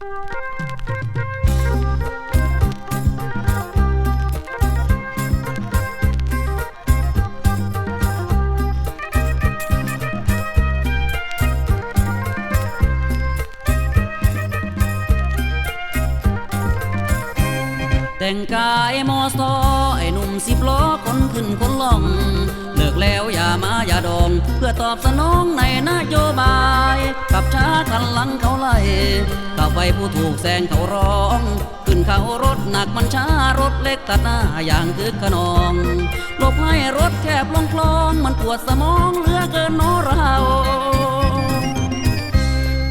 แต่งกายมอสอไอ้หนุ่มสิบล้อคนขึ้นคนล่อง แล้วอย่ามาอย่าดอง เพื่อตอบสนองในนโยบายขับช้าทันหลังเขาไล่กับไว้ผู้ถูกแซงเขาร้อง ขึ้นเขารถหนักมันช้ารถเล็กตัดหน้าอย่างคึกขนองหลบให้รถแคบลงคลองมันปวดสมองเหลือเกินโนเรา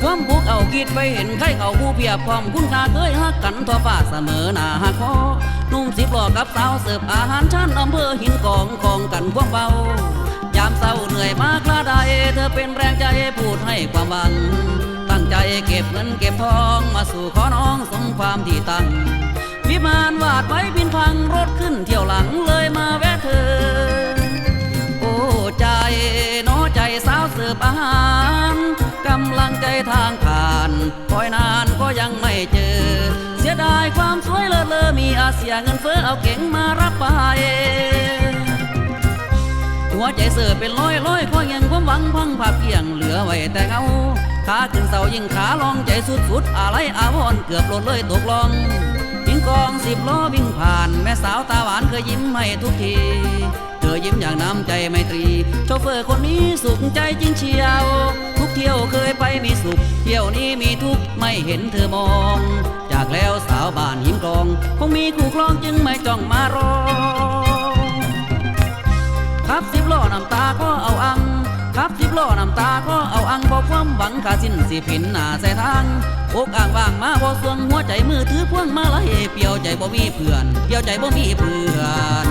ความบุกเอาคิดไปเห็นใครเขาผู้เพียบพร้อมคุณค่าเคยฮักกันทั่วฟ้าเสมอหน้าหักคอนุ่มสิบหลอกกับสาวเสิร์ฟอาหารชั้นอำเภอหินกองของกันความเบา ยามเศร้าเหนื่อยมากลาใดเธอเป็นแรงใจพูดให้ความหวัง ตั้งใจเก็บเงินเก็บทองมาสู่ขอน้องสมความที่ตั้งวิมานวาดไว้บินพังรถขึ้นเที่ยวหลังเลยมาแวะเธอ โอ้ใจน้อใจสาวเสิร์ฟอาหารกำลังใจทางผ่านคอยนานก็ยังไม่เจอ เสียดายความสวยเลอเลอมีอาเสียเงินเฟ้อเอาเก่งมารับไป ใจเสือเป็นร้อยร้อยคอยังความหวังพังภาพเกี่ยงเหลือไว้แต่เงาขาขึ้นเสายิ่งขาลองใจสุดสุดๆอะไรอาวรเกือบหล่นเลยตกลองวิ่งกองสิบล้อวิ่งผ่าน แม่สาวตาหวานเคยยิ้มให้ทุกที เธอยิ้มอย่างน้ำใจไมตรีโชเฟอร์คนนี้สุขใจจริงเชียว ทุกเที่ยวเคยไปมีสุข เที่ยวนี้มีทุกข์ไม่เห็นเธอมอง จากแล้วสาวบ้านหิมกอง คงมีคู่ครองจึงไม่จ้องมารอ ขับสิบล้อน้ำตาก็เอาอังขับสิบล้อน้ำตาก็เอาอังบอกความหวังขาสิ้นสิผินหน้าใส่ทางอกอ่างว่างมาบ่สวงหัวใจมือถือพวงมาลัยเปรียวใจบ่มีเพื่อนเปรียวใจบ่มีเพื่อน